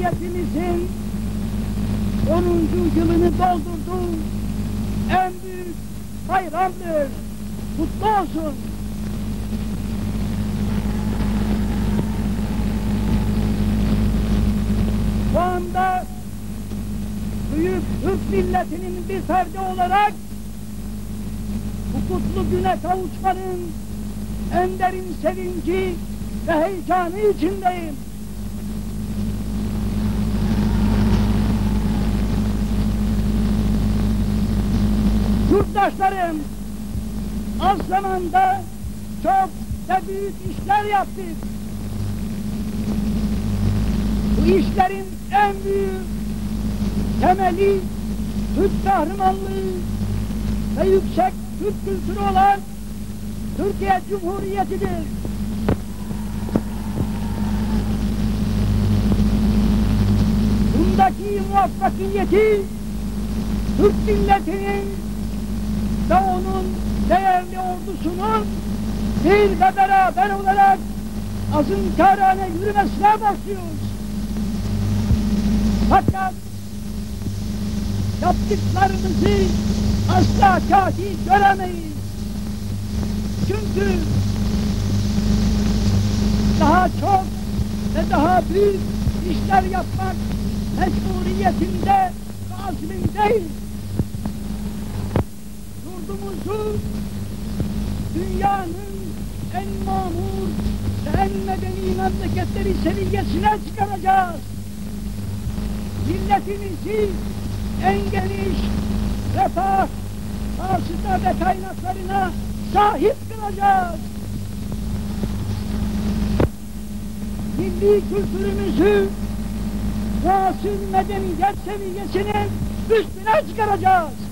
Cumhuriyetimizin 10. yılını doldurdu. En büyük bayramdır. Kutlu olsun. Şu anda büyük Türk milletinin bir ferdi olarak bu kutlu güne kavuşmanın en derin sevinci ve heyecanı içindeyim. Yurttaşlarım, az zamanda çok ve büyük işler yaptık. Bu işlerin en büyük temeli Türk kahramanlığı ve yüksek Türk kültürü olan Türkiye Cumhuriyeti'dir. Bundaki muvaffakiyeti Türk milletinin ve onun değerli ordusunun bir ve beraber olarak azınkarane yürümesine başlıyoruz. Fakat yaptıklarımızı asla kafi göremeyiz. Çünkü daha çok ve daha büyük işler yapmak mecburiyetinde ve azmindeyiz. Yurdumuzu dünyanın en mamur en medeni memleketleri seviyesine çıkaracağız. Milletimizi en geniş refah, vasıta ve kaynaklarına sahip kılacağız. Milli kültürümüzü vasıl medeniyet seviyesinin üstüne çıkaracağız.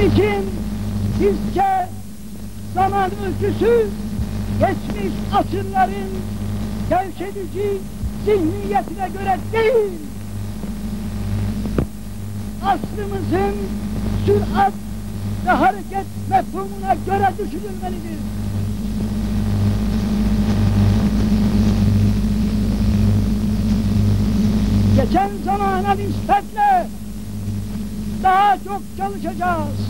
Bunun için bizce zaman ölçüsü geçmiş asırların gevşedici zihniyetine göre değil, aslımızın sürat ve hareket mefhumuna göre düşünülmelidir. Geçen zamana nispetle daha çok çalışacağız.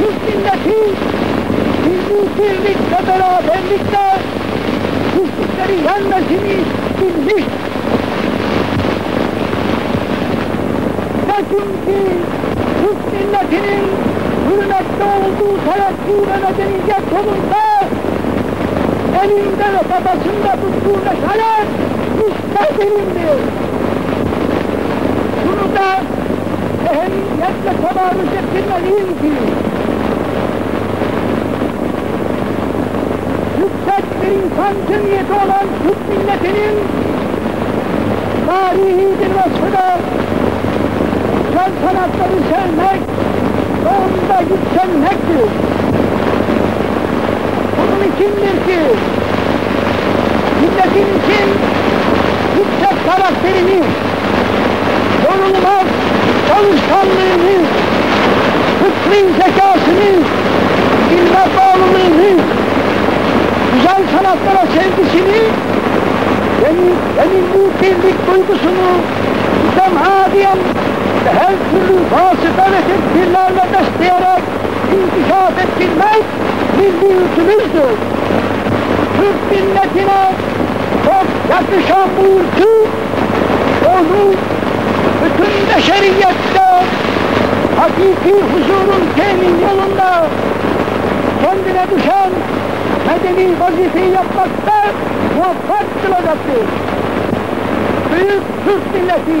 Türk milleti milli birlik ve beraberlikle güçlükleri yenmesini bilmiş. Ve çünkü Türk milletinin hürmette olduğu terakki ve medeniyet yolunda elinde ve babasında tuttuğu meşale müstehdirindir. Bunu da ehemmiyetle tabarruz ettirmeliyim ki yüksek bir insan cemiyeti olan Türk milletinin tarihi bir vasfı da güzel sanatları sevmek ve onda yükselmektir. Bunun içindir ki milletimizin yüksek karakterini, yorulmaz çalışkanlığını, fıkri zekasını, ilme bağlılığını, güzel sanatlara sevgisini ve milli birlik duygusunu mütemadiyen ve her türlü vasıta ve tedbirlerle besleyerek inkişaf ettirmek milli ülkümüzdür. Türk milletine çok yakışan bu ülkü, onu bütün beşeriyette hakiki huzurun temin yolunda kendine düşen medeni vazifeyi yapmakta muvaffak kılacaktır. Büyük Türk milleti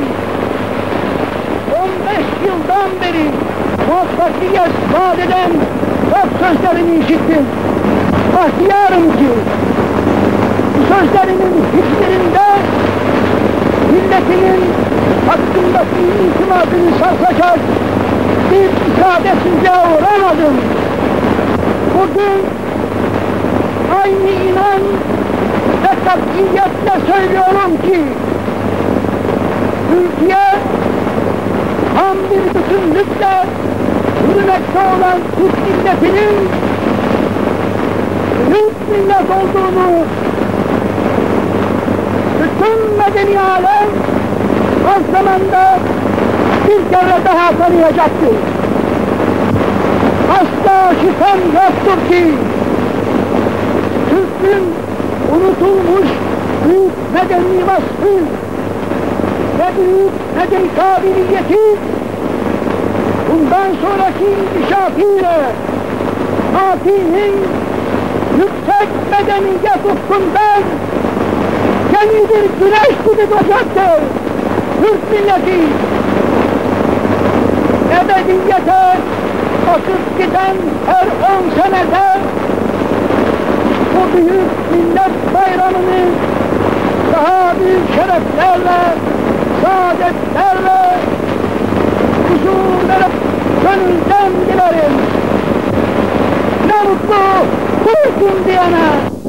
15 yıldan beri muvaffakiyet vaat eden çok sözlerini işittim. Bahtiyarım ki Bu sözlerinin hiçbirinde milletinin hakkındaki itimadını sarsacak bir ifadesizce uğramadım. Bugün aynı inan ve katiyetle söylüyorum ki Türkiye tam bir bütünlükle yürümekte olan Türk milletinin büyük millet olduğunu bütün medeni alem az zamanda bir kere daha tanıyacaktır. Asla şüphem yoktur ki Türk'ün unutulmuş büyük medeni vasfı ve büyük medeni kabiliyeti bundan sonraki inkişafıyla Fatih'in yüksek medeniyet ufkundan yeni bir güneş gibi doğacaktır. Türk milleti ebediyete akıp giden her on senede bu büyük millet bayramını daha büyük şereflerle, saadetlerle huzur verip gönülden dilerim. Ne mutlu Türk'üm diyene.